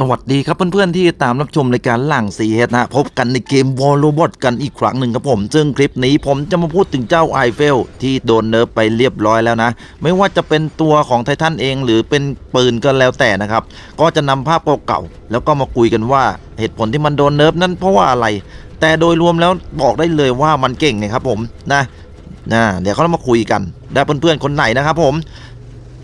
สวัสดีครับเพื่อนๆที่ตามรับชมรายการหลังสีเฮดนะพบกันในเกมวอลโลบอทกันอีกครั้งหนึ่งครับผม ซึ่งคลิปนี้ผมจะมาพูดถึงเจ้าไอเฟลที่โดนเนิร์ฟไปเรียบร้อยแล้วนะ ไม่ว่าจะเป็นตัวของไททันเองหรือเป็นปืนก็แล้วแต่นะครับ ก็จะนำภาพเก่าๆแล้วก็มาคุยกันว่าเหตุผลที่มันโดนเนิร์ฟนั้นเพราะว่าอะไร แต่โดยรวมแล้วบอกได้เลยว่ามันเก่งนะครับผมนะนะเดี๋ยวเขามาคุยกันได้เพื่อนๆคนไหนนะครับผม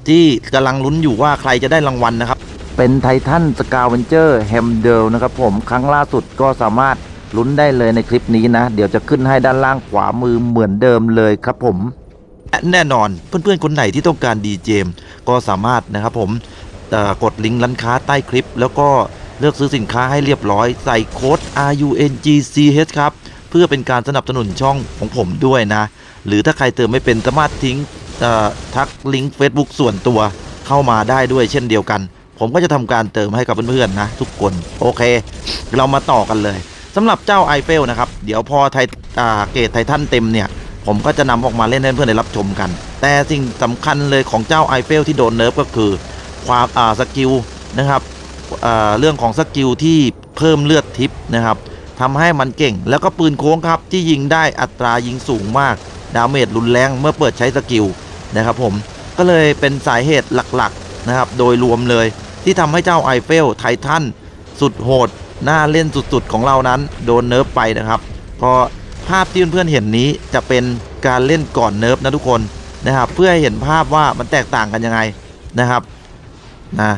ที่กำลังลุ้นอยู่ว่าใครจะได้รางวัลนะครับ เป็นไททันสกาวเวนเจอร์แฮมเดลนะครับผมครั้งล่าสุดก็สามารถลุ้นได้เลยในคลิปนี้นะ เดี๋ยวจะขึ้นให้ด้านล่างขวามือเหมือนเดิมเลยครับผม แน่นอนเพื่อนๆคนไหนที่ต้องการดีเจมก็สามารถนะครับผมกดลิงก์ร้านค้าใต้คลิป แล้วก็เลือกซื้อสินค้าให้เรียบร้อย ใส่โค้ด RUNGCH ครับเพื่อเป็นการสนับสนุนช่องของผมด้วยนะ หรือถ้าใครเติมไม่เป็นสามารถทิ้งทักลิงก์ Facebook ส่วนตัวเข้ามาได้ด้วยเช่นเดียวกัน ผมก็จะทำการเติมให้กับเพื่อนๆนะทุกคนโอเค เรามาต่อกันเลยสำหรับเจ้าไอเฟลนะครับ เดี๋ยวพอไทอ่าเกรดไททันเต็มเนี่ย ผมก็จะนำออกมาเล่นให้เพื่อนได้รับชมกัน แต่สิ่งสำคัญเลยของเจ้าไอเฟลที่โดนเนิร์ฟก็คือ ความอ่าสกิลนะครับอ่าเรื่องของสกิลที่เพิ่มเลือดทิปนะครับทำให้มันเก่ง แล้วก็ปืนโค้งครับ ที่ยิงได้อัตรายิงสูงมาก ดาเมจรุนแรงเมื่อเปิดใช้สกิลนะครับผมก็เลยเป็นสาเหตุหลักๆนะครับโดยรวมเลย ที่ทำให้เจ้าไอเฟลไททันสุดโหดหน่าเล่นสุดๆของเรานั้น โดนเนิร์ฟไปนะครับ พอภาพที่เพื่อนๆเห็นนี้จะเป็นการเล่นก่อนเนิร์ฟนะทุกคนนะครับ เพื่อให้เห็นภาพว่ามันแตกต่างกันยังไงนะครับนะ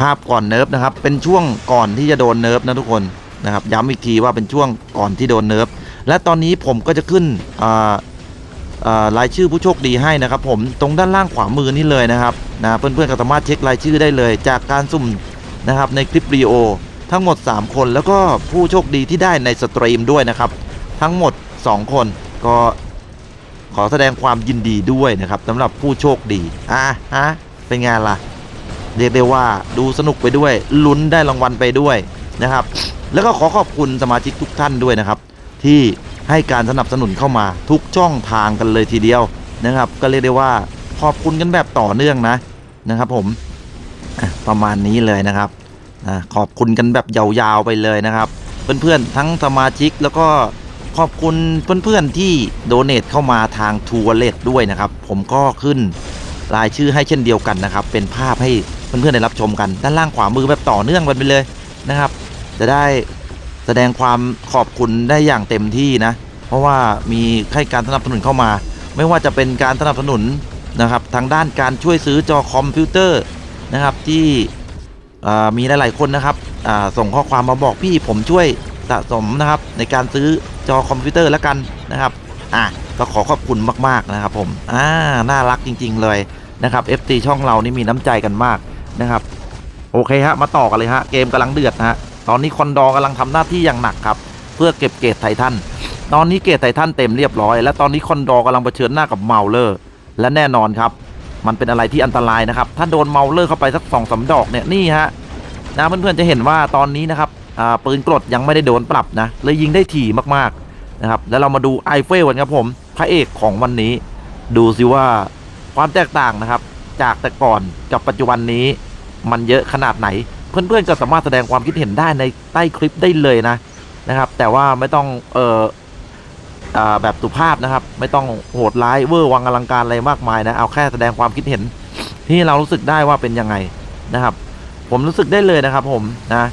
ภาพก่อนเนิร์ฟนะครับ เป็นช่วงก่อนที่จะโดนเนิร์ฟนะทุกคนนะครับ ย้ำอีกทีว่าเป็นช่วงก่อนที่โดนเนิร์ฟและตอนนี้ผมก็จะขึ้นอ่า รายชื่อผู้โชคดีให้นะครับผมตรงด้านล่างขวามือนี่เลยนะครับนะเพื่อนๆก็สามารถเช็ครายชื่อได้เลย จากการสุ่มนะครับในคลิปวิดีโอทั้งหมด 3 คนแล้วก็ผู้โชคดีที่ได้ในสตรีมด้วยนะครับ ทั้งหมด 2 คนก็ขอแสดงความยินดีด้วยนะครับสำหรับผู้โชคดีอะฮะเป็นไงล่ะ เรียกได้ว่าดูสนุกไปด้วยลุ้นได้รางวัลไปด้วยนะครับ แล้วก็ขอขอบคุณสมาชิกทุกท่านด้วยนะครับ ที่ ให้การสนับสนุนเข้ามาทุกช่องทางกันเลยทีเดียวนะครับ ก็เรียกได้ว่าขอบคุณกันแบบต่อเนื่องนะนะครับ ผมประมาณนี้เลยนะครับขอบคุณกันแบบยาวๆไปเลยนะครับ เพื่อนๆทั้งสมาชิกแล้วก็ขอบคุณเพื่อนๆที่โดเน a เข้ามาทางทัวร์เลตด้วยนะครับ ผมก็ขึ้นรายชื่อให้เช่นเดียวกันนะครับ เป็นภาพให้เพื่อนๆได้รับชมกัน ด้านล่างขวามือแบบต่อเนื่องกันไปเลยนะครับ จะได้ แสดงความขอบคุณได้อย่างเต็มที่นะ เพราะว่ามีให้การสนับสนุนเข้ามา ไม่ว่าจะเป็นการสนับสนุนนะครับ ทางด้านการช่วยซื้อจอคอมพิวเตอร์นะครับที่อ่ามีหลาย ๆ คนนะครับส่งข้อความมาบอกพี่ผมช่วยสะสมนะครับ ในการซื้อจอคอมพิวเตอร์แล้วกันนะครับอะก็ขอขอบคุณมาก ๆ นะครับผมอ่าน่ารักจริง ๆ เลยนะครับ FT ช่องเรานี่มีน้ำใจกันมากนะครับ โอเคฮะมาต่อกันเลยฮะเกมกำลังเดือดนะฮะ ตอนนี้คอนดอร์กำลังทำหน้าที่อย่างหนักครับ เพื่อเก็บเกรดไททันตอนนี้เกรดไททันเต็มเรียบร้อย และตอนนี้คอนดอร์กำลังเผชิญหน้ากับเมาเลอร์ และแน่นอนครับ มันเป็นอะไรที่อันตรายนะครับ ถ้าโดนเมาเลอร์เข้าไปสักสองสามดอกเนี่ยนี่ฮะนะเพื่อนๆจะเห็นว่าตอนนี้นะครับปืนกรดยังไม่ได้โดนปรับนะเลยยิงได้ถี่มากๆนะครับแล้วเรามาดูไอเฟลกันครับผมพระเอกของวันนี้ ดูสิว่าความแตกต่างนะครับ จากแต่ก่อนกับปัจจุบันนี้มันเยอะขนาดไหน เพื่อนๆก็สามารถแสดงความคิดเห็นได้ในใต้คลิปได้เลยนะนะครับ แต่ว่าไม่ต้องเอ่ออ่าแบบสุภาพนะครับ ไม่ต้องโหดร้ายเวอร์วังอลังการอะไรมากมายนะเอาแค่แสดงความคิดเห็น ที่เรารู้สึกได้ว่าเป็นยังไงนะครับ ผมรู้สึกได้เลยนะครับผมนะ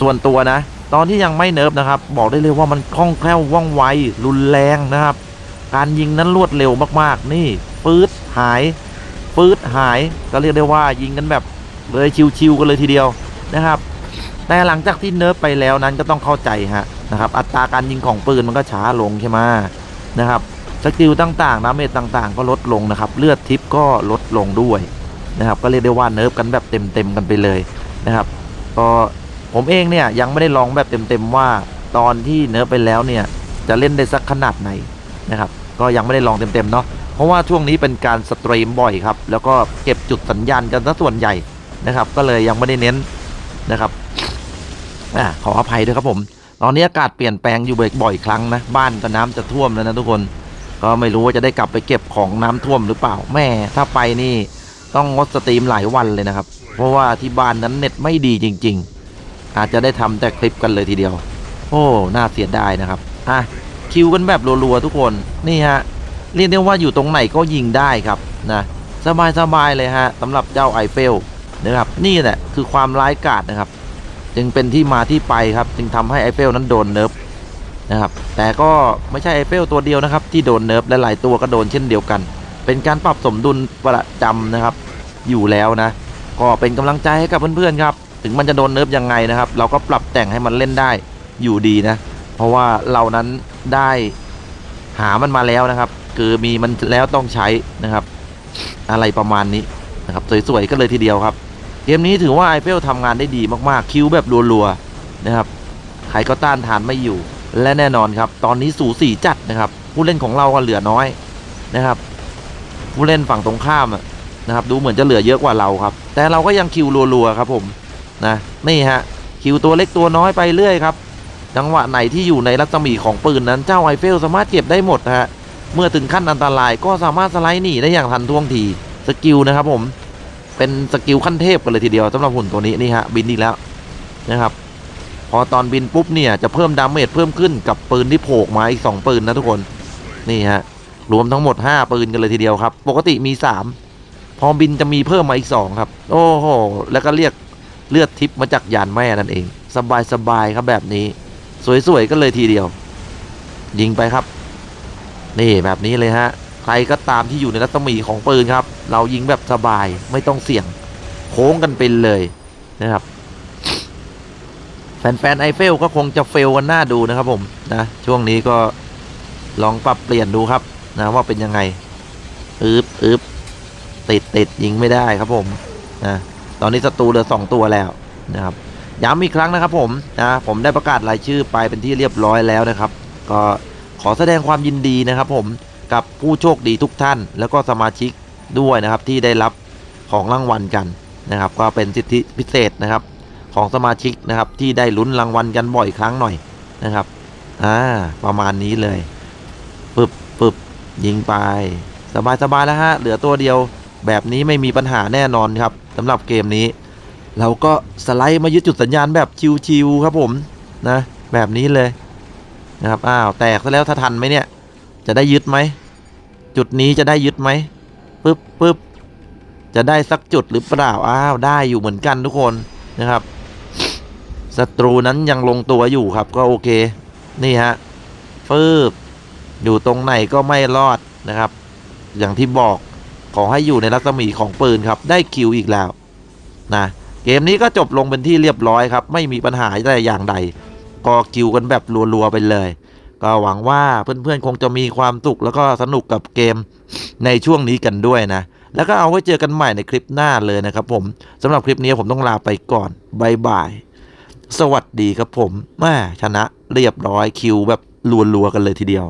ส่วนตัวนะ ตอนที่ยังไม่เนิร์ฟนะครับ บอกได้เลยว่ามันคล่องแคล่วว่องไวรุนแรงนะครับ การยิงนั้นรวดเร็วมากๆ นี่ปื๊ดหายปื๊ดหายก็เรียกได้ว่ายิงกันแบบเลยชิวๆกันเลยทีเดียว นะครับ แต่หลังจากที่เนิร์ฟไปแล้วนั้นก็ต้องเข้าใจฮะนะครับ อัตราการยิงของปืนมันก็ช้าลงใช่ไหมนะครับสกิลต่างๆดาเมจต่างๆ ก็ลดลงนะครับ เลือดทิปก็ลดลงด้วยนะครับ ก็เรียกได้ว่าเนิร์ฟกันแบบเต็มๆกันไปเลยนะครับ ก็ผมเองเนี่ยยังไม่ได้ลองแบบเต็มๆว่าตอนที่เนิร์ฟไปแล้วเนี่ยจะเล่นได้สักขนาดไหนนะครับ ก็ยังไม่ได้ลองเต็มๆเนาะเพราะว่าช่วงนี้เป็นการสตรีมบ่อยครับ แล้วก็เก็บจุดสัญญาณกันซะส่วนใหญ่นะครับ ก็เลยยังไม่ได้เน้น นะครับอ่าขออภัยด้วยครับผม ตอนนี้อากาศเปลี่ยนแปลงอยู่บ่อยครั้งนะ บ้านก็น้ำจะท่วมแล้วนะทุกคน ก็ไม่รู้ว่าจะได้กลับไปเก็บของน้ำท่วมหรือเปล่า แม่ ถ้าไปนี่ต้องงดสตรีมหลายวันเลยนะครับ เพราะว่าที่บ้านนั้นเน็ตไม่ดีจริง ๆ อาจจะได้ทำแต่คลิปกันเลยทีเดียว โอ้ น่าเสียดายนะครับ อะ คิวกันแบบรัวๆทุกคน นี่ฮะ เรียกได้ว่าอยู่ตรงไหนก็ยิงได้ครับนะ สบายๆเลยฮะสำหรับเจ้าไอเฟล นะครับ นี่แหละคือความร้ายกาจนะครับ จึงเป็นที่มาที่ไปครับ จึงทำให้ไอเฟลนั้นโดนเนิร์ฟนะครับ แต่ก็ไม่ใช่ไอเฟลตัวเดียวนะครับ ที่โดนเนิร์ฟและหลายตัวก็โดนเช่นเดียวกัน เป็นการปรับสมดุลประจำนะครับ อยู่แล้วนะ ก็เป็นกำลังใจให้กับเพื่อนๆครับ ถึงมันจะโดนเนิร์ฟยังไงนะครับ เราก็ปรับแต่งให้มันเล่นได้อยู่ดีนะ เพราะว่าเรานั้นได้หามันมาแล้วนะครับ คือมีมันแล้วต้องใช้นะครับ อะไรประมาณนี้นะครับ สวยๆก็เลยทีเดียวครับ เกมนี้ถือว่าไอเฟลทำงานได้ดีมากๆ คิวแบบรัวๆนะครับใครก็ต้านทานไม่อยู่ และแน่นอนครับ ตอนนี้สูสีจัดนะครับ ผู้เล่นของเราก็เหลือน้อยนะครับ ผู้เล่นฝั่งตรงข้ามนะครับ ดูเหมือนจะเหลือเยอะกว่าเราครับ แต่เราก็ยังคิวรัวๆครับผมนะนี่ฮะคิวตัวเล็กตัวน้อยไปเรื่อยครับจังหวะไหนที่อยู่ในรัศมีของปืนนั้นเจ้าไอเฟลสามารถเก็บได้หมดนะฮะเมื่อถึงขั้นอันตรายก็สามารถสไลด์หนีได้อย่างทันท่วงทีสกิลนะครับผม เป็นสกิลขั้นเทพกันเลยทีเดียวสำหรับหุ่นตัวนี้นี่ฮะบินอีกแล้วนะครับ พอตอนบินปุ๊บเนี่ยจะเพิ่มดาเมจเพิ่มขึ้นกับปืนที่โผล่มาอีก2ปืนนะทุกคนนี่ฮะรวมทั้งหมด 5 ปืนกันเลยทีเดียวครับ ปกติมี 3 พอบินจะมีเพิ่มมาอีก 2 ครับ โอ้โห แล้วก็เรียกเลือดทิพย์มาจากยานแม่นั่นเอง สบายสบายๆครับแบบนี้ สวยๆก็เลยทีเดียว ยิงไปครับ นี่แบบนี้เลยฮะ ครก็ตามที่อยู่ในรัศมีของปืนครับ เรายิงแบบสบายไม่ต้องเสี่ยงโค้งกันเป็นเลยนะครับ แฟนๆไอเฟลก็คงจะเฟลกันหน้าดูนะครับผมนะช่วงนี้ก็ลองปรับเปลี่ยนดูครับนะว่าเป็นยังไงอึบอึบติดติดยิงไม่ได้ครับผมนะตอนนี้ศัตรูเหลือสองตัวแล้วนะครับย้ำอีกครั้งนะครับผมนะผมได้ประกาศรายชื่อไปเป็นที่เรียบร้อยแล้วนะครับ ก็ขอแสดงความยินดีนะครับผม กับผู้โชคดีทุกท่าน แล้วก็สมาชิกด้วยนะครับที่ได้รับของรางวัลกันนะครับ ก็เป็นสิทธิพิเศษนะครับ ของสมาชิกนะครับที่ได้ลุ้นรางวัลกันบ่อยครั้งหน่อยนะครับอ่าประมาณนี้เลยปึบปึบยิงไป สบายสบายแล้วฮะเหลือตัวเดียวแบบนี้ไม่มีปัญหาแน่นอนครับสำหรับเกมนี้ เราก็สไลด์มายึดจุดสัญญาณแบบชิวๆครับผมนะแบบนี้เลยนะครับอ้าวแตกซะแล้วถ้าทันไหมเนี่ย จะได้ยึดไหม จุดนี้จะได้ยึดไหมปึ๊บปึ๊บจะได้สักจุดหรือเปล่า อ้าว ได้อยู่เหมือนกันทุกคนนะครับศัตรูนั้นยังลงตัวอยู่ครับ ก็โอเค นี่ฮะฟืบอยู่ตรงไหนก็ไม่รอดนะครับ อย่างที่บอกขอให้อยู่ในรัศมีของปืนครับ ได้คิวอีกแล้วนะเกมนี้ก็จบลงเป็นที่เรียบร้อยครับ ไม่มีปัญหาใดอย่างใดก็คิวกันแบบรัวๆไปเลย ก็หวังว่าเพื่อนๆคงจะมีความสุขแล้วก็สนุกกับเกมในช่วงนี้กันด้วยนะ แล้วก็เอาไว้เจอกันใหม่ในคลิปหน้าเลยนะครับผมสำหรับคลิปนี้ผมต้องลาไปก่อนบายบายสวัสดีครับผมแม่ชนะเรียบร้อยคิวแบบรัวๆกันเลยทีเดียว